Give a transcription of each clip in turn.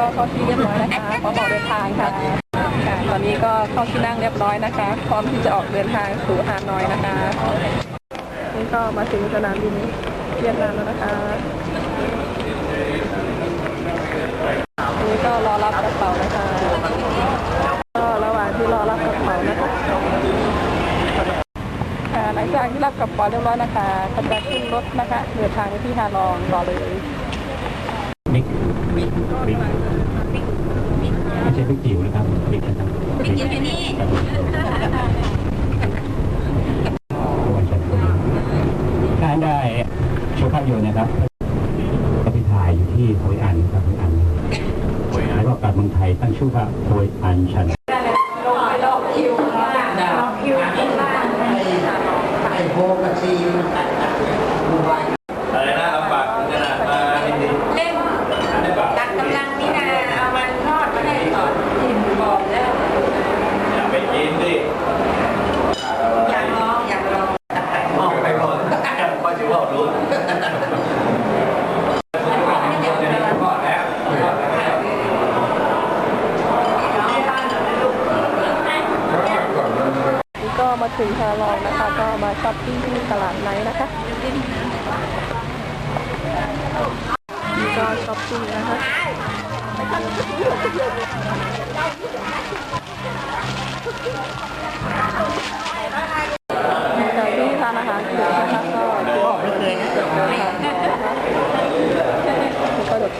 ก็เข้าที่เรียบร้อยนะคะ พร้อมออกเดินทางค่ะค่ะ ตอนนี้ก็เข้าที่นั่งเรียบร้อยนะคะ พร้อมที่จะออกเดินทางสู่ฮานอยนะคะ นี่ก็มาถึงสนามบินเวียดนามแล้วนะคะนี่ก็รอรับกระเป๋านะคะก็ระหว่างที่รอรับกระเป๋านะคะค่ะหลังจากที่รับกระเป๋าเรียบร้อยนะคะก็จะขึ้นรถนะคะเดินทางไปที่ฮานอยรอเลยบิ๊กบิ๊กบิ๊กไม่ใช่บิ๊กจิ๋วนะครับบิ๊กนะครับบิ๊กจิ๋วอยู่นี่ท่านได้ชว์ภาพยนตร์นะครับก็ไปถ่ายอยู่ที่โพยอันครับโพยอันแล้วก็กลับเมืองไทยตั้งชื่อว่าโพยอันชันไอ้โพกระชีมันดูไว้อะไร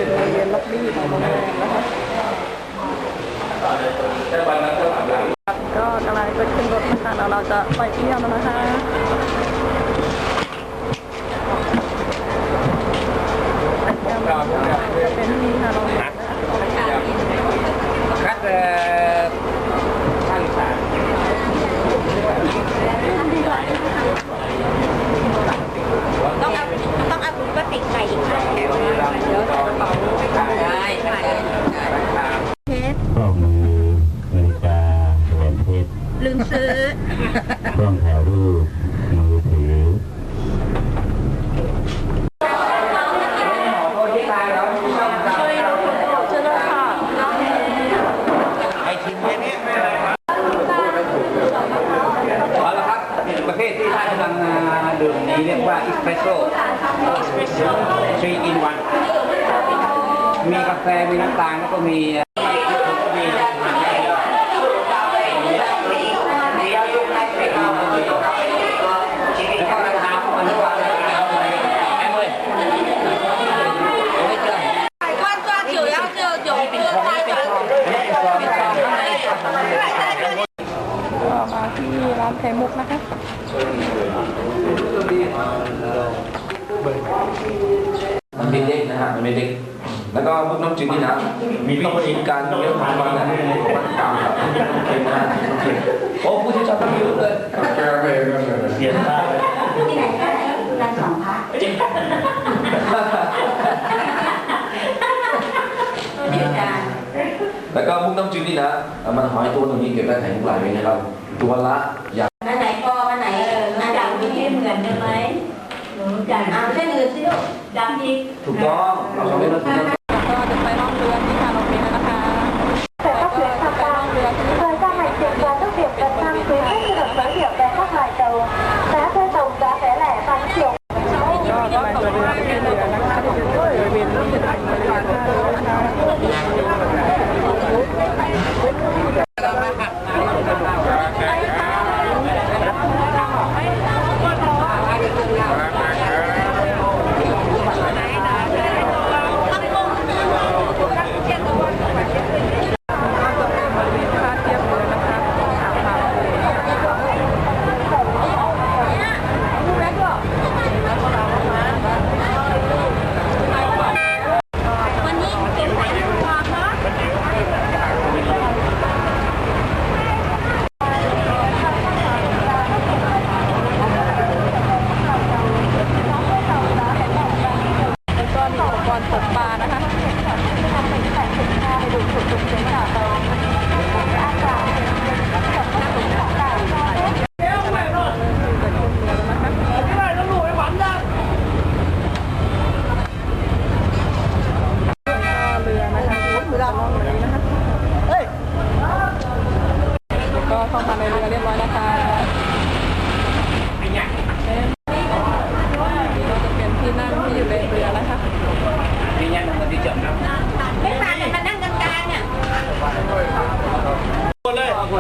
เป็นโรงเวณล็อบบี้ของโรงแรมนะคะก็อะไรก็กำลังจะขึ้นรถนะคะแล้วเราจะไปเที่ยวแล้วนะคะไปเที่ยวนะคะจะเป็นที่ฮานอยนะคะ คัดเอ่อภาคอีสาน ต้องเอาต้องเอาถุงพลาสติกใส่อีกค่ะ เดี๋ยวเราเดี๋ยวเราเป่าได้ได้ได้ เพชร ก็มือนาฬิกาแหวนเพชร ลืมซื้อ เครื่องถ่ายรูปมือถือ เชิญเลยค่ะ ไอชิมแค่นี้เอาละครับประเภ ทที่ท่านกำลังดื่มนี้เรียกว่าเอสเปรสโซ่3 in 1มีกาแฟมีน้ำตาลแล้วก็มีมี ก็พวกน้องจืดนี่นะมีวิธีการเลี้ยงของมันนะมันตามแบบเป็นนะโอ้ผู้ที่ชอบเยอะเลยเสียท่าเลยที่ไหนก็ได้ร้านสองพักเดียวกันแล้วก็พวกน้องจืดนี่นะมันหอยตัวหนึงนี่เก็บได้ไข่มุกหลายเม็ดนะครับตัวละอย่างอันไหนพออันไหนอันดำมีเหมือนกันไหมหนูจันเอาเส้นอื่นสิลูกดำอีกถูกต้องเราชอบเล่นรถถู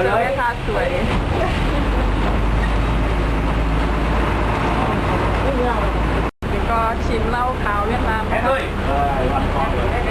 เลยค่ะสวยแล้วก็ชิมเหล้าขาวเวียดนามนะคะ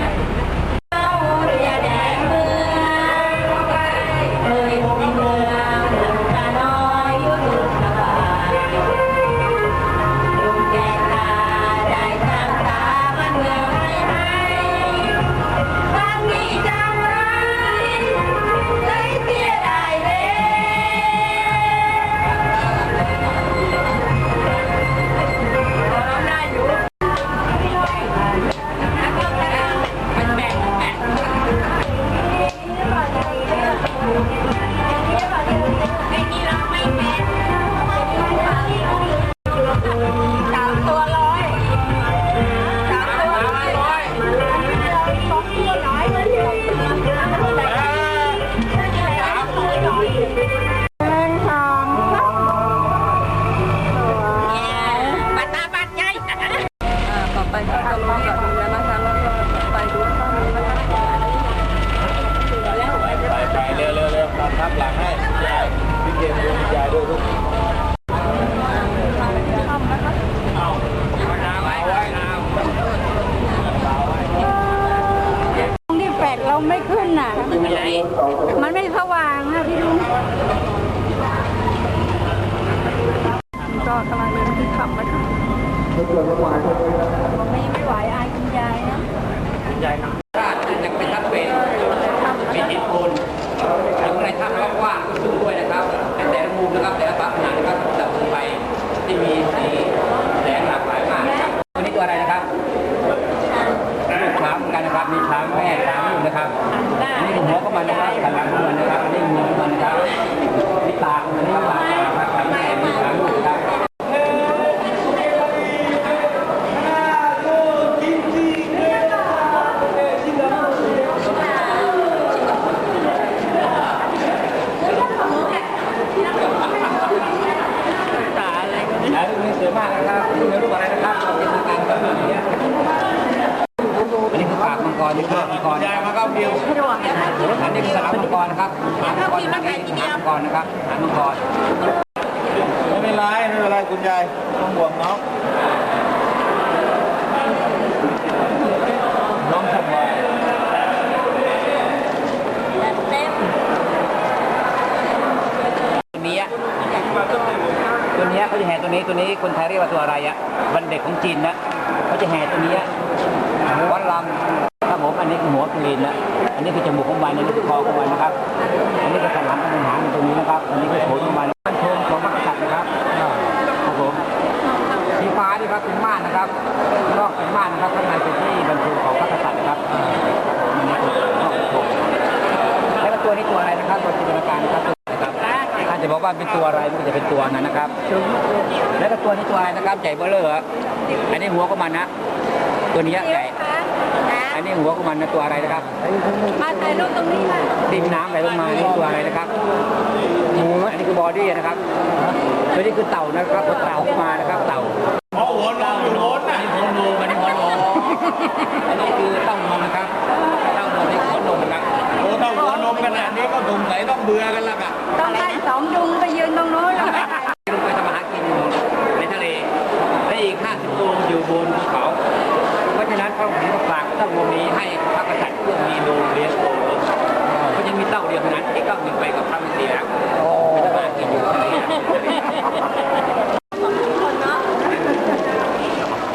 ขึ้นถ้ำนะคะไม่ไม่ไหวอายคุณยายนะถ้าจะเป็นทับเป็นมีหินปูนถึงในถ้ำแล้วกว้างก็สูงด้วยนะครับแต่แต่ละมุมนะครับแต่ละฝาผนังนะครับดับลงไปที่มีสีแสงหลากหลายมากนะครับตัวนี้ตัวอะไรนะครับลูกช้างเหมือนกันนะครับมีช้างแม่ช้างลูกนะครับอันนี้หัวก็มันนะครับขันหลังของมันนะครับอันนี้มือของมันนะครับมีตาของมันนะครับตานะครับขันแม่มีช้างลูกนะครับ ตาอะไรก็ได้ลูกนี้สวยมากนะครับลูกนี้ลูกอะไรนะครับเราเป็นทางการแบบนี้อันนี้คือปากมังกรนี่คือมังก รยายมาเข้าเดียวอันนี้คือสลับมังกรนะครับหางมังกรหางมังกรนะครับหางมังกรไม่เป็นไรไม่เป็นไรคุณยายต้องห่วงน้องน้องสบายตัวนี้อะตัวนี้เขาจะแห่ตัวนี้ตัวนี้คนไทยเรียกว่าตัวอะไรอะวันเด็กของจีนนะเขาจะแห่ตัวนี้วัดลำครับผมอั นนี้คือหัวกรีนนะอันนี้คือจมูกของมันอันนี้คือคอของมันนะครับ อันนี้คือสนหลังของมันหางมันตรงนี้นะครับ อันนี้คือโถของมันมันโถของพระกษัตริย์นะครับครับผมสีฟ้านี่ครับเป็นม่านนะครับนอกเป็นม่านนะครับข้างในเป็นที่บรรจุของพระกษัตริย์นะครับอันนี้คือนอกโถแล้วตัวนี้ตัวอะไรนะครับตัวจินตนาการนะครับครับถ้าจะบอกว่าเป็นตัวอะไรมันก็จะเป็นตัวนั้นนะครับ แล้วก็ตัวนี้ตัวอะไรนะครับใหญ่เบ้อเลยอันนี้หัวของมันนะตัวนี้ใหญ่ อันนี้หัวของมันนะตัวอะไรนะครับ มาถ่ายรูปตรงนี้ค่ะดินน้ำไหลลงมานี่ตัวอะไรนะครับหมูอันนี้คือบอดี้นะครับตัวนี้คือเต่านะครับตัวเต่าขึ้นมานะครับเต่าโอ้โหน้องอยู่โน้นอัน่ะนนี้หัวนมอันนี้หัวนมอันนี้คือเต้านมนะครับเต้านมนี่หัวนมนะครับโอ้ถ้าหัวนมขนาดนี้ก็สงสัยต้องเบื่อกันละค่ะต้องให้สองยุงไปยืนตรงโน้นแล้วไม่ถ่ายลงไปทำอาหารกินในทะเลและอีก50ตัวอยู่บนภูเขาเพราะฉะนั้นพระอง เต้าวงนี้ให้พระกษัตริย์เพื่อมีโดเลี้ยงโตเพรายังมีเต้าเดียวเท่านั้นไอีกเต้าหนึ่งไปกับพระมิตรีแล้วไม่ต้องมากินอยู่ทะเล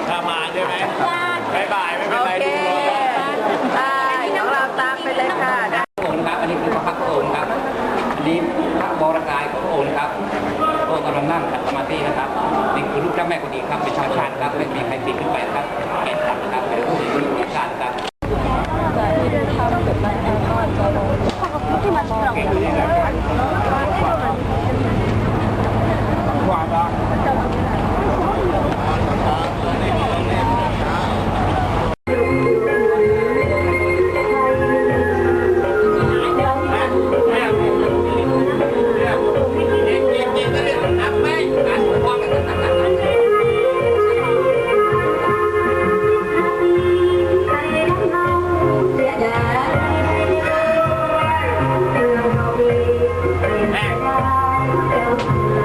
ถ้ามาใช่ไหมบายบายไม่เป็นโอไรเคดูรอได้ของเราตามไปเลยค่ะพระองค์นครับ อันนี้คือพักตร์พระองค์ครับ อันนี้พระบรกายของพระอนครับพระองค์กำลังนั่งขัดสมาธินะครับ นี่คือรูปเจ้าแม่กุฎีครับ เป็นชาวชาติครับ ไม่มีใครปีนขึ้นไปครับ I feel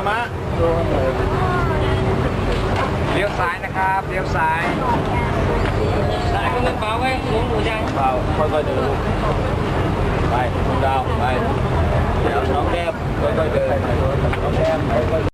ามะเลี้ยวซ้ายนะครับเลี้ยวซ้ายสายก็เงินเปล่าไว้หลวงปู่ยังเบาค่อยๆเดินไปคุณดาวไปเดี๋ยวน้องแก้มค่อยๆเดินน้องแก้มค่อยๆ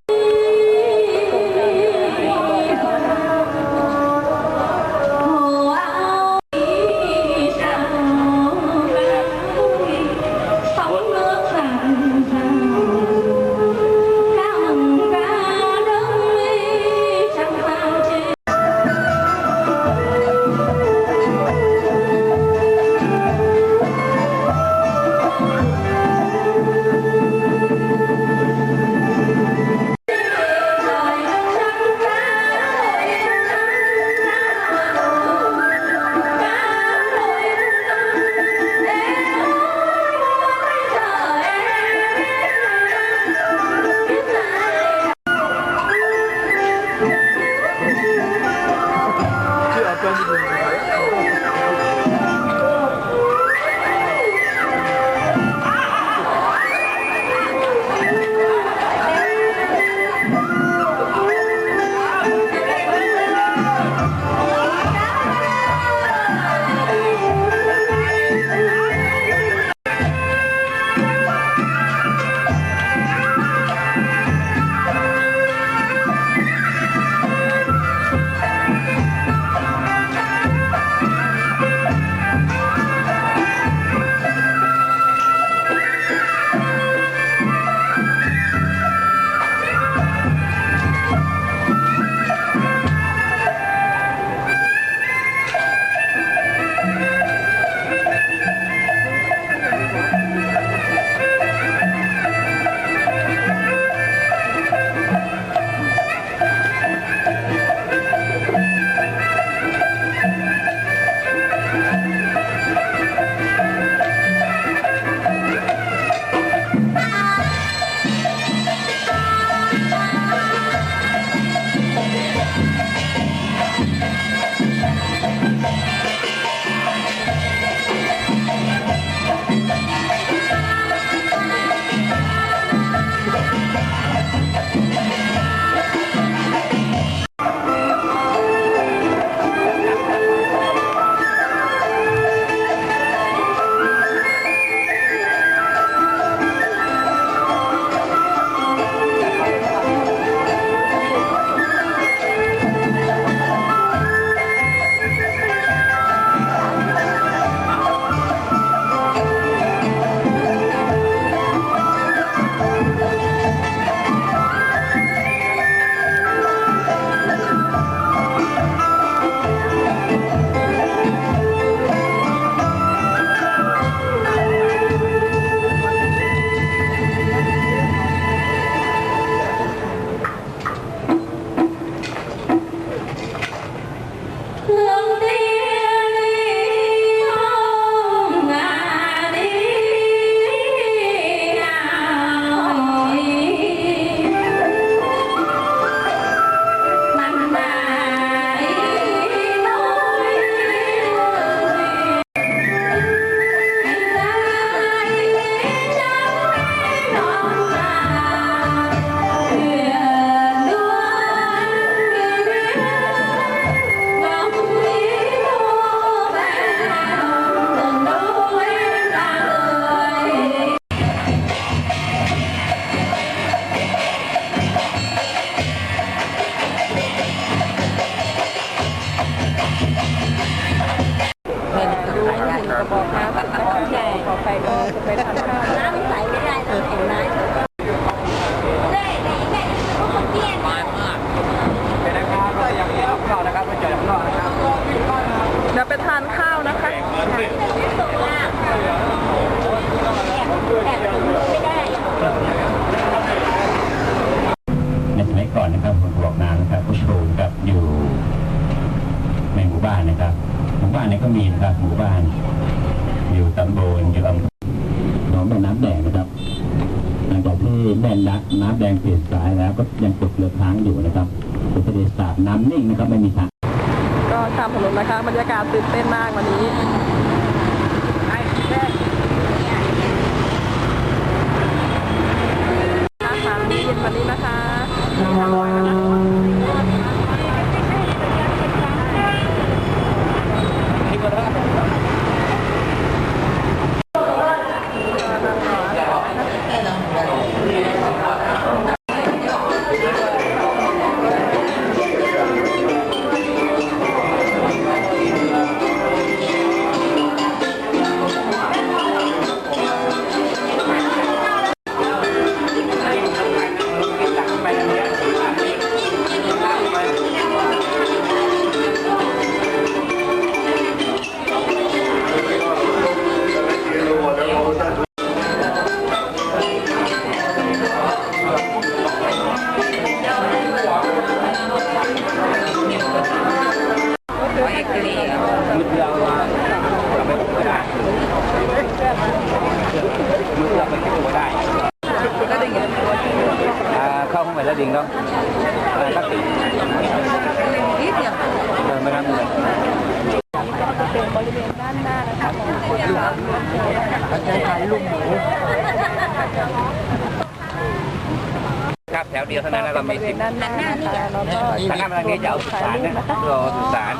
แถวเดียวเท่านั้นแล้วเป็เรานบมีริเวสิบณด้านหน้านะคะแล้วก็ทางหน้าทางนี้จะเอาสุสานนะรอสุสาน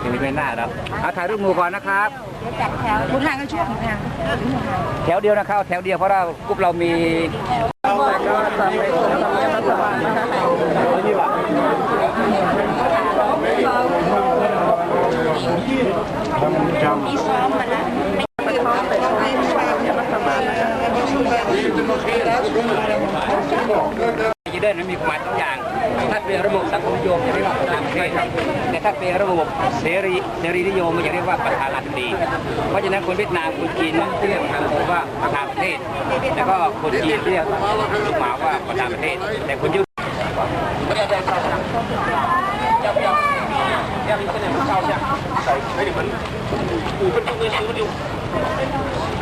อยู่บริเวณหน้าเราเอาถ่ายรูปหมู่ก่อนนะครับคุณทางก็ช่วยทางแถวเดียวนะครับแถวเดียวเพราะเรากรุ๊ปเรามีแล้วก็จะไปชมทำเนียบรัฐบาลนะคะไปเข้าไปชมทำเนียบรัฐบาลนะคะ ดิจิทัลมันมีความหมายสองอย่าง ถ้าเป็นระบบสังคมนิยมจะเรียกว่าประธานประเทศแต่ถ้าเป็นระบบเสรีเสรีนิยมมันจะเรียกว่าประธานาธิบดีเพราะฉะนั้นคนเวียดนามคนจีนเรียกทางผมว่าประธานประเทศ แล้วก็คนจีนเรียกลูกหมาว่าประธานประเทศ แต่คนยุคอ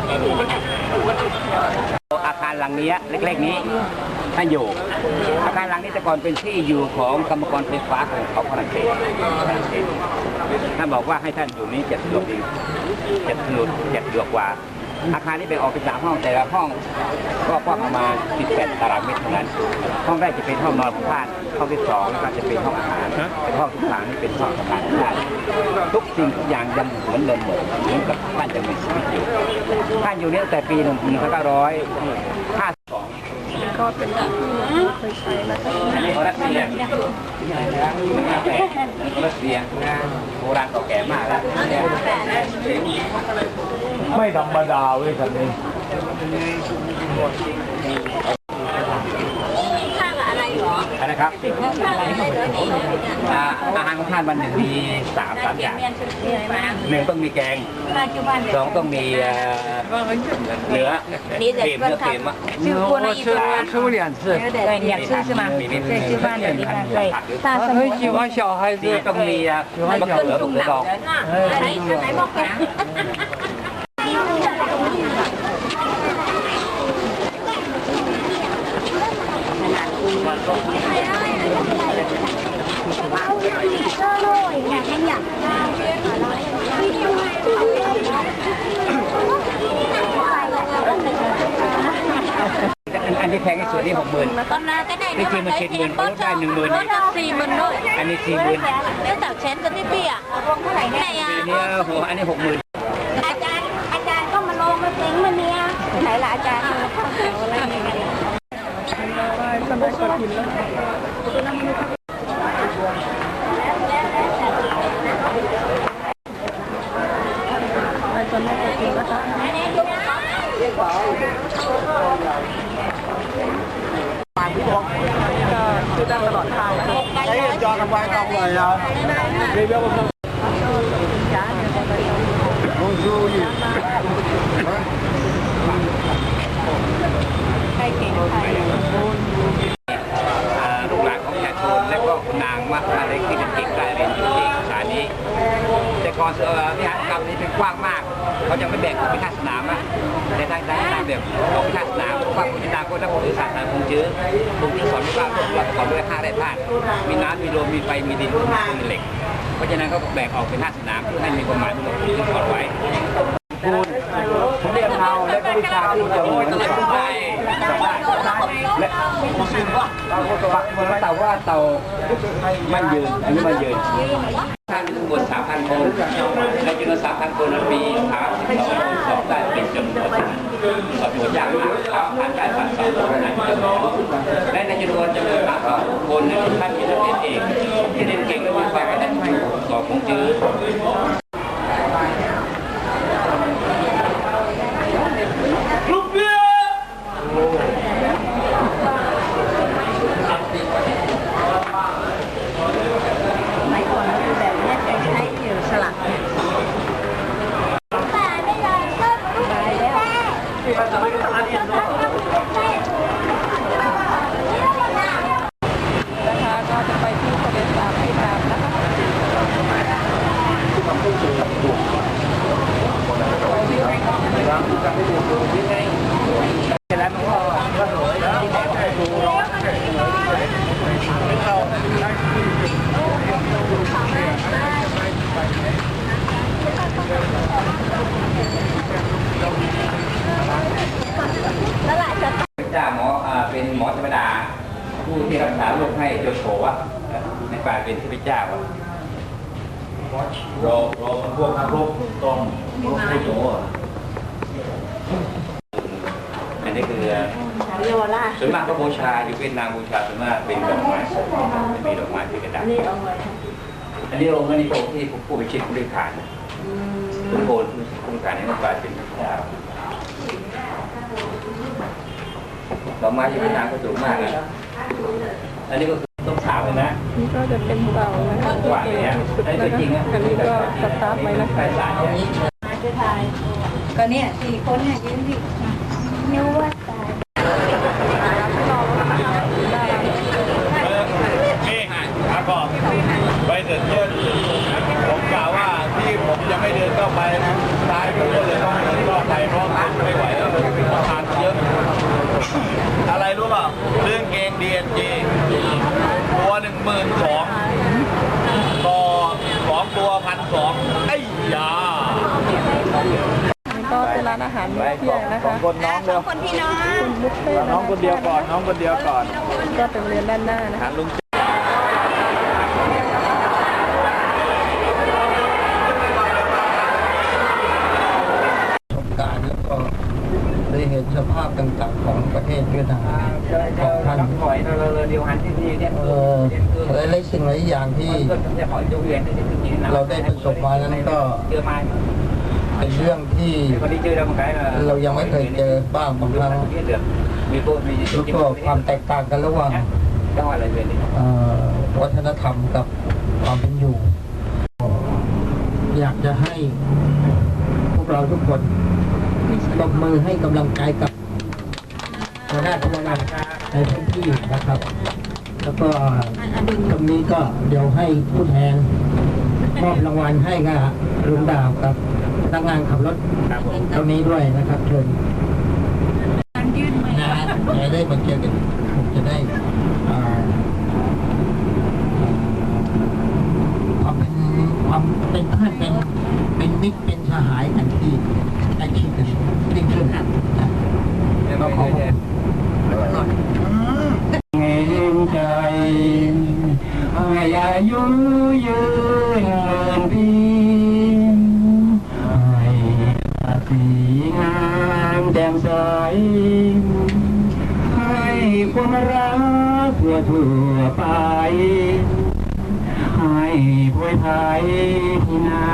อาคารหลังนี้เล็กๆนี้ท่านอยู่ อาคารหลังนี้แต่ก่อนเป็นที่อยู่ของกรรมกรไฟฟ้าของเขาฝรั่งเศสท่านบอกว่าให้ท่านอยู่นี้จะสะดวกดีจะสะดวกจะสะดวกกว่า อาคารนี้แบ่งออกเป็นสามห้องแต่ละห้องก็กว้างประมาณ18ตารางเมตรเท่านั้น ห้องแรกจะเป็นห้องนอนของท่านห้องที่สองก็จะเป็นห้องอาหารเป็นห้องที่สามนี่เป็นห้องทำงานของท่านทุกสิ่งทุกอย่างยังเหมือนเดิมหมดเหมือนกับท่านจะมีชีวิตอยู่ท่านอยู่นี้ตั้งแต่ปี 1952 ก็เป็นแบบที่เคยใช้นะคะอันนี้เขารัสเซียรัสเซียนโบราณเก่าแก่มากแล้วไม่ธรรมดาเว้ยคันนี้ ครับอ่าอาหารของท่านวันหนึ่งมีสามสามอย่างหนึ่งต้องมีแกง ปัจจุบัน สองต้องมีเอ่อเนื้อเค็มเนื้อเค็มอ่ะ ชื่อคนอีก 吃过两次。对，两次是吗？对，吃饭的地方对。大生很喜欢小孩 มี 子。 ต้องมีอ่ะมะเขือลูกดอก 来来冒牌。 อั Mà thấy trên thì vườn, bớt có cái nừng cho vườn bớt này. cho xì mình thôi อันนี้สี่หมื่น cái tảo chén cái tí bia không có này này ปี à นี้โหอันนี้หกหมื่น อาจารย์อาจารย์ก็มาลงมาสิงมาเนี่ยไหนล่ะอาจารย์เข้าแถวอะไรอย่างเงี้ย ไปสมัยก่อนหินแล้วไปจนแม่ก็กินนะคะ ก็คือด้ตลอดทางนะคะ Đấy, cho năm quay công rồi à. Bonjour. อ่าลูกหลานของประชาชนและก็คุณนางมากอะไรที่เป็นเก่งได้เรียนอยู่ที่สถานีแต่ก่อนเออวิหารกรรมนี้เป็นกว้างมาก เขาจะไม่แบ่งเป็นท่าสนามอะ แต่ทางทางสนามแบบออกเป็นท่าสนามเพราะว่าคุณตาคนนักศึกษาสารคงจื้อคงจื้อสอนไม่ว่าเราประกอบด้วยห้าแร่ธาตุมีน้ำมีลมมีไฟมีดินมีเหล็ก เพราะฉะนั้นเขาแบ่งออกเป็นท่าสนามเพื่อให้มีความหมายทั้งหมดที่สอนไว้ผมเรียนเฮาและก็วิชาที่จะมีทั้งสอง ฝ่ายและเต่าว่าเต่ามันยืนอันนี้มันยืนท่านมีทั้งหมดสามพันคนในจำนวนสามพันคนนั้นมีสามสิบสองคนสอบได้เป็นจำนวนสอบสวนยากมากสามพันได้ผ่านสอบสวนนั้นจำนวนและในจำนวนจำนวนสามพันคนนั้นท่านมีนักเรียนเองที่เรียนเก่งและมีความกระตันยูสอบของจื้อ ไม่ก่อนคือแบบนี้จะใช้อยู่สลักตายแล้ว นะคะก็จะไปที่ทะเลสาบเวียดนามนะคะ เป็นเจ้าหมอเป็นหมอธรรมดา ผู้ที่รักษาโรคให้โยโฉอะในป่าเป็นที่พระเจ้าอะรอรอพวกนักรบต้องรบให้โจอะอันนี้คือส่วนมากก็บูชาอยู่เวียดนามบูชาส่วนมากเป็นดอกไม้มีดอกไม้ที่กระดาษนี่เอาไว้อันนี้องค์อันนี้องค์ที่ผู้ไปชิดผู้ได้ผ่าน ทุกคนผู้ผ่านในนักป่าเป็นพระเจ้าดอกไม้ที่เวียดนามก็สูงมากนะอันนี้ก็คือต้องสาวเลยนะนี่ก็จะเป็นเต่านะคะที่เก่งที่สุดนะคะอันนี้ก็สตาร์ทไว้นะคะสายเนี่ยมาจะถ่ายก็เนี่ยสี่คนเนี่ยยืนดินิ้วว่าตาย นี่อาก่อนไปเดินเที่ยวผมกล่าวว่าที่ผมจะไม่เดินเข้าไปนะท้ายผมก็เลยต้องเดินเข้าไปเพราะไม่ไหวแล้วมันมีประธานเยอะ อะไรรู้เปล่าเรื่องเกง DNG ตัว หนึ่งหมื่นสองต่อสองตัวพันสองไอ้ยานี่ก็เป็นร้านอาหารมื้อเที่ยงนะคะคนน้องเดียวคนพี่น้อง คุณบุฟเฟ่ต์น้องคนเดียวก่อน น้องคนเดียวก่อน ก็เป็นเรียนด้านหน้านะคะ หาลุง สภาพต่างๆของประเทศเวียดนามของท่านถอยเราเราเดียวหันที่นี่เนี่ยเออหลายๆสิ่งหลายอย่างที่ก็จะถอยจะเวียนที่ที่นี่เราได้ประสบมานั้นก็เจอมาเป็นเรื่องที่คนที่เจอเราคนไกลเรายังไม่เคยเจอบ้างบางครั้งมีพวกมีแล้วก็ความแตกต่างกันระหว่างจังหวัดอะไรเวียนนี่เอ่อวัฒนธรรมกับความเป็นอยู่ อยากจะให้พวกเราทุกคน ตบมือให้กำลังใจกับหัวหน้าคณะงานในพื้นที่นะครับ แล้วก็ตรงนี้ก็เดี๋ยวให้ผู้แทนมอบรางวัลให้กับลุงดาวกับพนักงานขับรถตรงนี้ด้วยนะครับเชิญนะจะได้มาเจอกันผมจะได้อ่า ความเป็นความเป็นเพื่อนเป็นเป็นมิตรเป็นสหายกันที่ใกล้ชิดกันยิ่งขึ้นนะก็ขอขอบคุณ เงินใจให้อายุยืนเงินปีให้ราศีงามแจ่มใสให้ความรักทั่วทั่ว ไปให้พวยไทยที่หน้า